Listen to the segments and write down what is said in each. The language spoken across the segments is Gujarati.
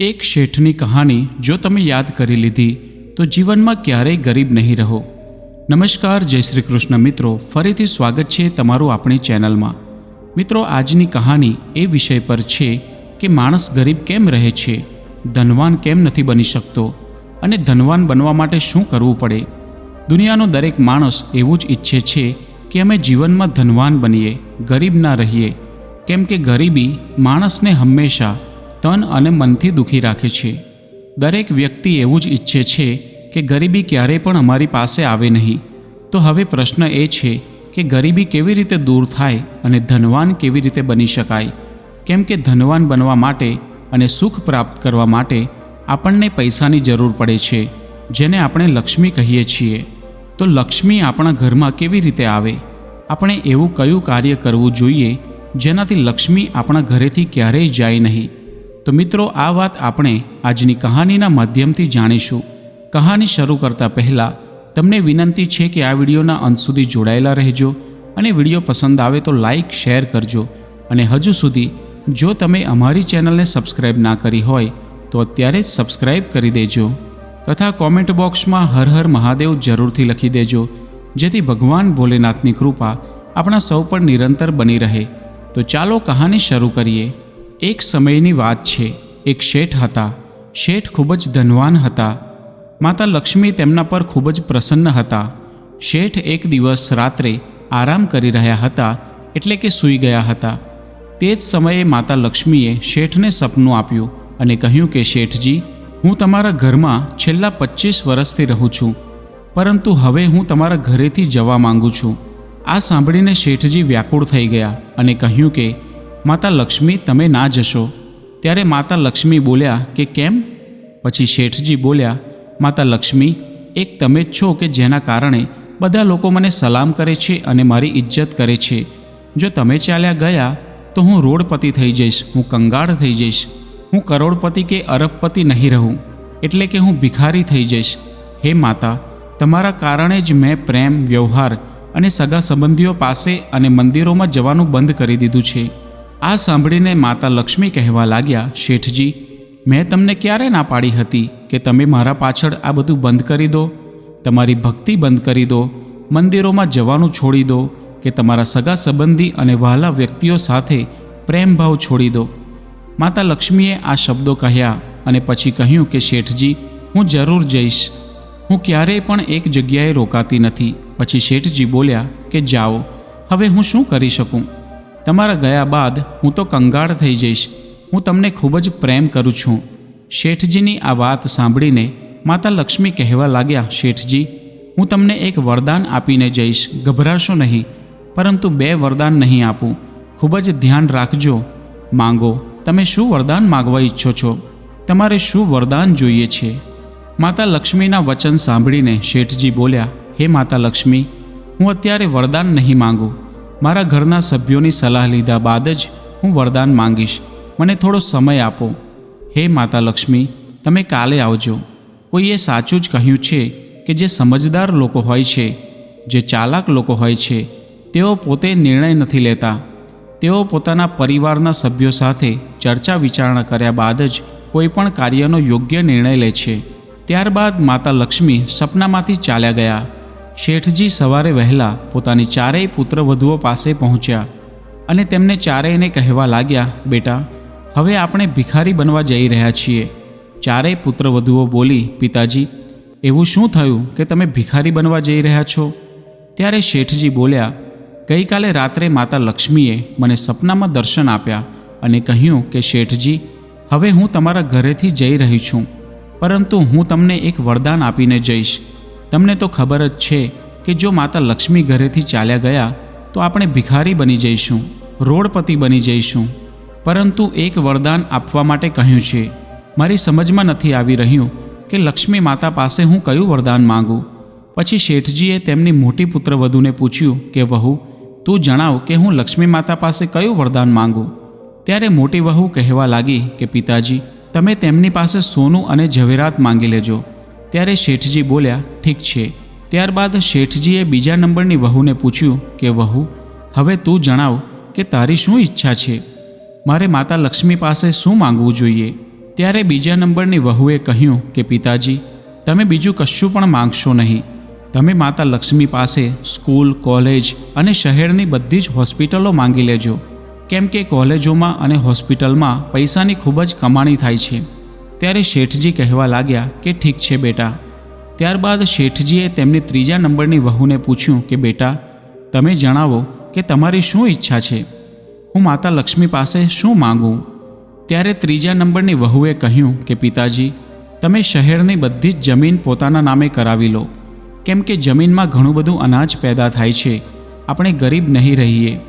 એક શેઠની કહાની જો તમે યાદ કરી લીધી, તો જીવનમાં ક્યારેય ગરીબ નહીં રહો. નમસ્કાર, જય શ્રી કૃષ્ણ મિત્રો. ફરીથી સ્વાગત છે તમારું આપણી ચેનલમાં. મિત્રો, આજની કહાની એ વિષય પર છે કે માણસ ગરીબ કેમ રહે છે? ધનવાન કેમ નથી બની શકતો? અને ધનવાન બનવા માટે શું કરવું પડે? દુનિયાનો દરેક માણસ એવું જ ઈચ્છે છે કે અમે જીવનમાં ધનવાન બનીએ, ગરીબ ના રહીએ. કેમ કે ગરીબી માણસને હંમેશા તન અને મનથી દુખી રાખે છે. દરેક વ્યક્તિ એવું જ ઈચ્છે છે કે ગરીબી ક્યારેય પણ અમારી પાસે આવે નહીં. તો હવે પ્રશ્ન એ છે કે ગરીબી કેવી રીતે દૂર થાય અને ધનવાન કેવી રીતે બની શકાય? કેમ કે ધનવાન બનવા માટે અને સુખ પ્રાપ્ત કરવા માટે આપણને પૈસાની જરૂર પડે છે, જેને આપણે લક્ષ્મી કહીએ છીએ. તો લક્ષ્મી આપણા ઘરમાં કેવી રીતે આવે? આપણે એવું કયું કાર્ય કરવું જોઈએ જેનાથી લક્ષ્મી આપણા ઘરેથી ક્યારેય જાય નહીં? તો મિત્રો, આ વાત આપણે આજની કહાનીના માધ્યમથી જાણીશું. કહાની શરૂ કરતાં પહેલાં, તમને વિનંતી છે કે આ વિડીયોના અંત સુધી જોડાયેલા રહેજો અને વીડિયો પસંદ આવે તો લાઈક, શેર કરજો. અને હજુ સુધી, જો તમે અમારી ચેનલને સબસ્ક્રાઇબ ના કરી હોય, તો અત્યારે જ સબસ્ક્રાઇબ કરી દેજો. તથા કોમેન્ટ બોક્સમાં હર હર મહાદેવ જરૂરથી લખી દેજો, જેથી ભગવાન ભોલેનાથની કૃપા આપણા સૌ પર નિરંતર બની રહે. તો ચાલો કહાની શરૂ કરીએ. એક સમયની વાત છે. એક શેઠ હતા. શેઠ ખૂબ જ ધનવાન હતા. માતા લક્ષ્મી તેમના પર ખૂબ જ પ્રસન્ન હતા. શેઠ એક દિવસ રાત્રે આરામ કરી રહ્યા હતા એટલે કે સૂઈ ગયા હતા. તે જ સમયે માતા લક્ષ્મીએ શેઠને સપનું આપ્યું અને કહ્યું કે, શેઠજી, હું તમારા ઘરમાં છેલ્લા પચીસ વર્ષથી રહું છું. પરંતુ હવે હું તમારા ઘરેથી જવા માંગુ છું. આ સાંભળીને શેઠજી વ્યાકુળ થઈ ગયા અને કહ્યું કે માતા લક્ષ્મી, તમે ના જશો. ત્યારે માતા લક્ષ્મી બોલ્યા કે કેમ? પછી શેઠજી બોલ્યા, માતા લક્ષ્મી, એક તમે જ છો કે જેના કારણે બધા લોકો મને સલામ કરે છે અને મારી ઇજ્જત કરે છે. જો તમે ચાલ્યા ગયા, તો હું રોડપતિ થઈ જઈશ, હું કંગાળ થઈ જઈશ. હું કરોડપતિ કે અરબપતિ નહીં રહું, એટલે કે હું ભિખારી થઈ જઈશ. હે માતા, તમારા કારણે જ મેં પ્રેમ, વ્યવહાર અને સગા સંબંધીઓ પાસે અને મંદિરોમાં જવાનું બંધ કરી દીધું છે. આ સાંભળીને માતા લક્ષ્મી કહેવા લાગ્યા, શેઠજી, મેં તમને ક્યારે ના પાડી હતી કે તમે મારા પાછળ આ બધું બંધ કરી દો? તમારી ભક્તિ બંધ કરી દો, મંદિરોમાં જવાનું છોડી દો, કે તમારા સગા સંબંધી અને વહાલા વ્યક્તિઓ સાથે પ્રેમભાવ છોડી દો. માતા લક્ષ્મીએ આ શબ્દો કહ્યા અને પછી કહ્યું કે, શેઠજી, હું જરૂર જઈશ. હું ક્યારેય પણ એક જગ્યાએ રોકાતી નથી. પછી શેઠજી બોલ્યા કે, જાઓ, હવે હું શું કરી શકું? તમારા ગયા બાદ હું તો કંગાળ થઈ જઈશ. હું તમને ખૂબ જ પ્રેમ કરું છું. શેઠજીની આ વાત સાંભળીને માતા લક્ષ્મી કહેવા લાગ્યા, શેઠજી, હું તમને એક વરદાન આપીને જઈશ. ગભરાશો નહીં, પરંતુ બે વરદાન નહીં આપું. ખૂબ જ ધ્યાન રાખજો. માંગો, તમે શું વરદાન માગવા ઈચ્છો છો? તમારે શું વરદાન જોઈએ છે? માતા લક્ષ્મીના વચન સાંભળીને શેઠજી બોલ્યા, હે માતા લક્ષ્મી, હું અત્યારે વરદાન નહીં માંગું. મારા ઘરના સભ્યોની સલાહ લીધા બાદ જ હું વરદાન માંગીશ. મને થોડો સમય આપો. હે માતા લક્ષ્મી, તમે કાલે આવજો. કોઈએ સાચું જ કહ્યું છે કે જે સમજદાર લોકો હોય છે, જે ચાલાક લોકો હોય છે, તેઓ પોતે નિર્ણય નથી લેતા. તેઓ પોતાના પરિવારના સભ્યો સાથે ચર્ચા વિચારણા કર્યા બાદ જ કોઈ પણ કાર્યનો યોગ્ય નિર્ણય લે છે. ત્યારબાદ માતા લક્ષ્મી સપનામાંથી ચાલ્યા ગયા. શેઠજી સવારે વહેલા પોતાની ચારેય પુત્રવધુઓ પાસે પહોંચ્યા અને તેમને ચારેયને કહેવા લાગ્યા, બેટા, હવે આપણે ભિખારી બનવા જઈ રહ્યા છીએ. ચારેય પુત્રવધુઓ બોલી, પિતાજી, એવું શું થયું કે તમે ભિખારી બનવા જઈ રહ્યા છો? ત્યારે શેઠજી બોલ્યા, ગઈકાલે રાત્રે માતા લક્ષ્મીએ મને સપનામાં દર્શન આપ્યા અને કહ્યું કે, શેઠજી, હવે હું તમારા ઘરેથી જઈ રહી છું, પરંતુ હું તમને એક વરદાન આપીને જઈશ. તમને તો ખબર જ છે કે જો માતા લક્ષ્મી ઘરેથી ચાલ્યા ગયા, તો આપણે ભિખારી બની જઈશું, રોડપતિ બની જઈશું. પરંતુ એક વરદાન આપવા માટે કહ્યું છે, મારી સમજમાં નથી આવી રહ્યું કે લક્ષ્મી માતા પાસે હું કયું વરદાન માંગું. પછી શેઠજીએ તેમની મોટી પુત્રવધૂને પૂછ્યું કે, વહુ, તું જણાવ કે હું લક્ષ્મી માતા પાસે કયું વરદાન માંગું? ત્યારે મોટી વહુ કહેવા લાગી કે, પિતાજી, તમે તેમની પાસે સોનું અને ઝવેરાત માંગી લેજો. ત્યારે શેઠજી બોલ્યા, ઠીક છે. ત્યારબાદ શેઠજીએ બીજા નંબરની વહુને પૂછ્યું કે, વહુ, હવે તું જણાવ કે તારી શું ઈચ્છા છે? મારે માતા લક્ષ્મી પાસે શું માંગવું જોઈએ? ત્યારે બીજા નંબરની વહુએ કહ્યું કે, પિતાજી, તમે બીજું કશું પણ માંગશો નહીં. તમે માતા લક્ષ્મી પાસે સ્કૂલ, કોલેજ અને શહેરની બધી જ હોસ્પિટલો માંગી લેજો. કેમ કે કોલેજોમાં અને હોસ્પિટલમાં પૈસાની ખૂબ જ કમાણી થાય છે. ત્યારે શેઠજી કહેવા લાગ્યા કે ઠીક છે બેટા. ત્યારબાદ શેઠજીએ તેમની ત્રીજા નંબરની વહુને પૂછ્યું કે બેટા, તમે જણાવો કે તમારી શું ઈચ્છા છે? હું માતા લક્ષ્મી પાસે શું માંગું? ત્યારે ત્રીજા નંબરની વહુએ કહ્યું કે પિતાજી, તમે શહેરની બધી જ જમીન પોતાના નામે કરાવી લો. કેમ કે જમીનમાં ઘણું બધું અનાજ પેદા થાય છે. આપણે ગરીબ નહીં રહીએ.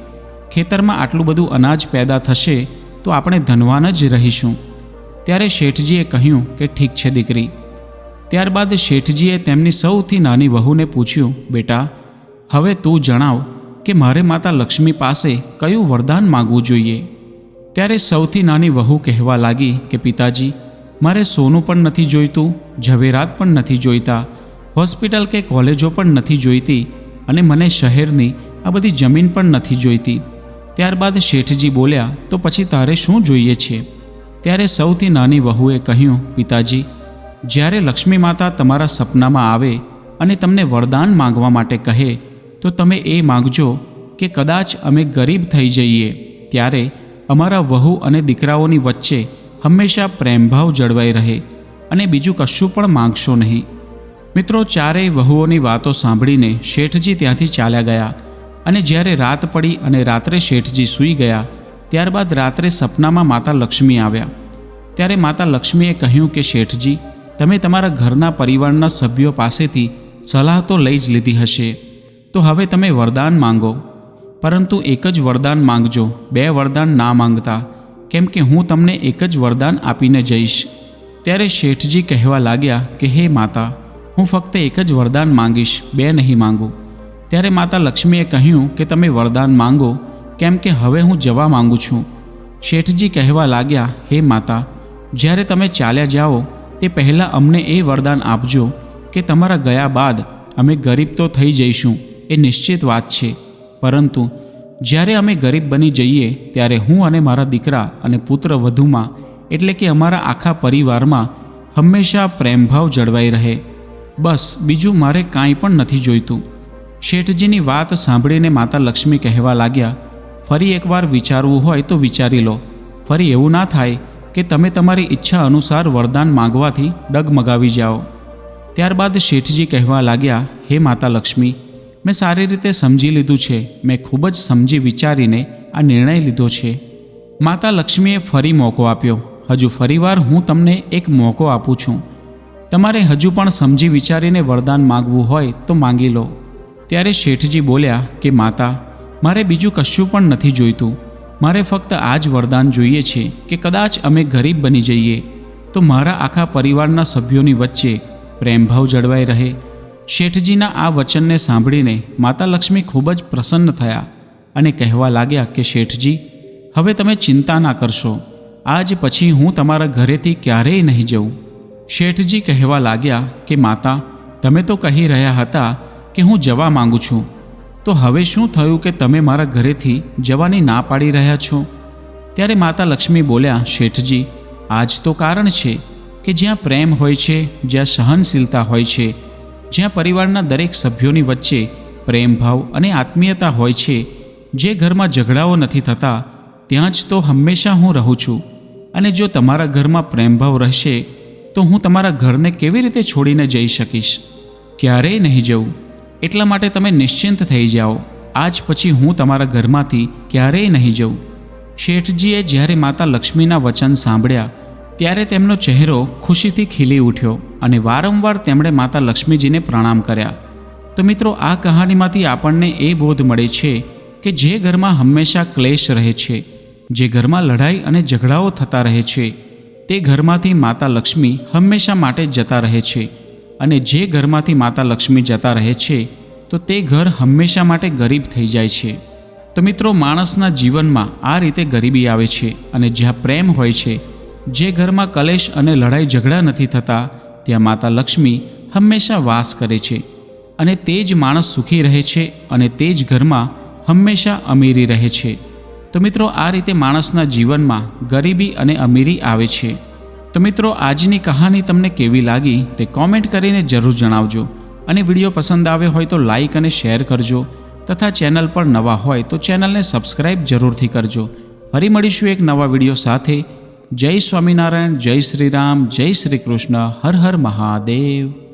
ખેતરમાં આટલું બધું અનાજ પેદા થશે તો આપણે ધનવાન જ રહીશું. ત્યારે શેઠજીએ કહ્યું કે ઠીક છે દીકરી. ત્યારબાદ શેઠજીએ તેમની સૌથી નાની વહુને પૂછ્યું, બેટા, હવે તું જણાવ કે મારે માતા લક્ષ્મી પાસે કયું વરદાન માગવું જોઈએ? ત્યારે સૌથી નાની વહુ કહેવા લાગી કે, પિતાજી, મારે સોનું પણ નથી જોઈતું, ઝવેરાત પણ નથી જોઈતા, હોસ્પિટલ કે કોલેજો પણ નથી જોઈતી અને મને શહેરની આ બધી જમીન પણ નથી જોઈતી. ત્યારબાદ શેઠજી બોલ્યા, તો પછી તારે શું જોઈએ છે? ત્યારે સૌથી નાની વહુએ કહ્યું, પિતાજી, જ્યારે લક્ષ્મી માતા તમારા સપનામાં આવે અને તમને વરદાન માંગવા માટે કહે, તો તમે એ માગજો કે કદાચ અમે ગરીબ થઈ જઈએ. ત્યારે અમારા વહુ અને દીકરાઓની વચ્ચે હંમેશા પ્રેમભાવ જળવાઈ રહે અને બીજું કશું પણ માંગશો નહીં. મિત્રો, ચારેય વહુઓની વાતો સાંભળીને શેઠજી ત્યાંથી ચાલ્યા ગયા અને જ્યારે રાત પડી અને રાત્રે શેઠજી સૂઈ ગયા ત્યારબાદ રાત્રે સપનામાં માતા લક્ષ્મી આવ્યા. ત્યારે માતા લક્ષ્મીએ કહ્યું કે, શેઠજી, તમે તમારા ઘરના પરિવારના સભ્યો પાસેથી સલાહ તો લઈ જ લીધી હશે. તો હવે તમે વરદાન માંગો. પરંતુ એક જ વરદાન માંગજો. બે વરદાન ના માંગતા. કેમ કે હું તમને એક જ વરદાન આપીને જઈશ. ત્યારે શેઠજી કહેવા લાગ્યા કે, હે માતા, હું ફક્ત એક જ વરદાન માંગીશ, બે નહીં માંગું. ત્યારે માતા લક્ષ્મીએ કહ્યું કે, તમે વરદાન માંગો કેમ કે હવે હું જવા માંગુ છું. શેઠજી કહેવા લાગ્યા, હે માતા, જ્યારે તમે ચાલ્યા જાઓ, તે પહેલાં અમને એ વરદાન આપજો કે તમારા ગયા બાદ અમે ગરીબ તો થઈ જઈશું, એ નિશ્ચિત વાત છે. પરંતુ જ્યારે અમે ગરીબ બની જઈએ, ત્યારે હું અને મારા દીકરા અને પુત્ર વધુમાં, એટલે કે અમારા આખા પરિવારમાં, હંમેશા પ્રેમભાવ જળવાઈ રહે. બસ, બીજું મારે કાંઈ પણ નથી જોઈતું. શેઠજીની વાત સાંભળીને માતા લક્ષ્મી કહેવા લાગ્યા ફરી એકવાર વિચારવું હોય તો વિચારી લો. ફરી એવું ના થાય કે તમે તમારી ઈચ્છા અનુસાર વરદાન માંગવાથી ડગમગાવી જાઓ. ત્યારબાદ શેઠજી કહેવા લાગ્યા, હે માતા લક્ષ્મી, મેં સારી રીતે સમજી લીધું છે. મેં ખૂબ જ સમજી વિચારીને આ નિર્ણય લીધો છે. માતા લક્ષ્મીએ ફરી મોકો આપ્યો. હજુ ફરીવાર હું તમને એક મોકો આપું છું. તમારે હજુ પણ સમજી વિચારીને વરદાન માગવું હોય તો માંગી લો. ત્યારે શેઠજી બોલ્યા, કે માતા મારે બીજું કશું પણ નથી જોઈતું. મારે ફક્ત આ જ વરદાન જોઈએ છે કે કદાચ અમે ગરીબ બની જઈએ. તો મારા આખા પરિવારના સભ્યોની વચ્ચે પ્રેમભાવ જળવાઈ રહે. શેઠજીના આ વચનને સાંભળીને માતા લક્ષ્મી ખૂબ જ પ્રસન્ન થયા અને કહેવા લાગ્યા કે, શેઠજી, હવે તમે ચિંતા ના કરશો. આજ પછી હું તમારા ઘરેથી ક્યારેય નહીં જઉં. શેઠજી કહેવા લાગ્યા કે, માતા, તમે તો કહી રહ્યા હતા કે હું જવા માંગુ છું. તો હવે શું થયું કે તમે મારા ઘરેથી જવાની ના પાડી રહ્યા છો? ત્યારે માતા લક્ષ્મી બોલ્યા, શેઠજી, આજ તો કારણ છે કે જ્યાં પ્રેમ હોય છે, જ્યાં સહનશીલતા હોય છે, જ્યાં પરિવારના દરેક સભ્યોની વચ્ચે પ્રેમભાવ અને આત્મીયતા હોય છે, જે ઘરમાં ઝઘડાઓ નથી થતા, ત્યાં જ તો હંમેશા હું રહું છું. અને જો તમારા ઘરમાં પ્રેમભાવ રહેશે, તો હું તમારા ઘરને કેવી રીતે છોડીને જઈ શકીશ? ક્યારેય નહીં જવું. એટલા માટે તમે નિશ્ચિંત થઈ જાઓ. આજ પછી હું તમારા ઘરમાંથી ક્યારેય નહીં જઉં. શેઠજીએ જ્યારે માતા લક્ષ્મીના વચન સાંભળ્યા, ત્યારે તેમનો ચહેરો ખુશીથી ખીલી ઉઠ્યો અને વારંવાર તેમણે માતા લક્ષ્મીજીને પ્રણામ કર્યા. તો મિત્રો, આ કહાનીમાંથી આપણને એ બોધ મળે છે કે જે ઘરમાં હંમેશા ક્લેશ રહે છે, જે ઘરમાં લડાઈ અને ઝઘડાઓ થતા રહે છે, તે ઘરમાંથી માતા લક્ષ્મી હંમેશા માટે જતા રહે છે. અને જે ઘરમાંથી માતા લક્ષ્મી જતા રહે છે, તો તે ઘર હંમેશા માટે ગરીબ થઈ જાય છે. તો મિત્રો, માણસના જીવનમાં આ રીતે ગરીબી આવે છે અને જ્યાં પ્રેમ હોય છે, જે ઘરમાં કલેશ અને લડાઈ ઝઘડા નથી થતા, ત્યાં માતા લક્ષ્મી હંમેશા વાસ કરે છે. અને તે જ માણસ સુખી રહે છે અને તે જ ઘરમાં હંમેશા અમીરી રહે છે. તો મિત્રો, આ રીતે માણસના જીવનમાં ગરીબી અને અમીરી આવે છે. તો મિત્રો, આજની કહાની તમને કેવી લાગી તે કોમેન્ટ કરીને જરૂર જણાવજો. અને વીડિયો પસંદ આવ્યો હોય તો લાઈક અને શેર કરજો. તથા ચેનલ પર નવા હોય તો ચેનલને સબસ્ક્રાઇબ જરૂરથી કરજો. ફરી મળીશું એક નવા વીડિયો સાથે. જય સ્વામિનારાયણ, જય શ્રી રામ, જય શ્રી કૃષ્ણ, હર હર મહાદેવ.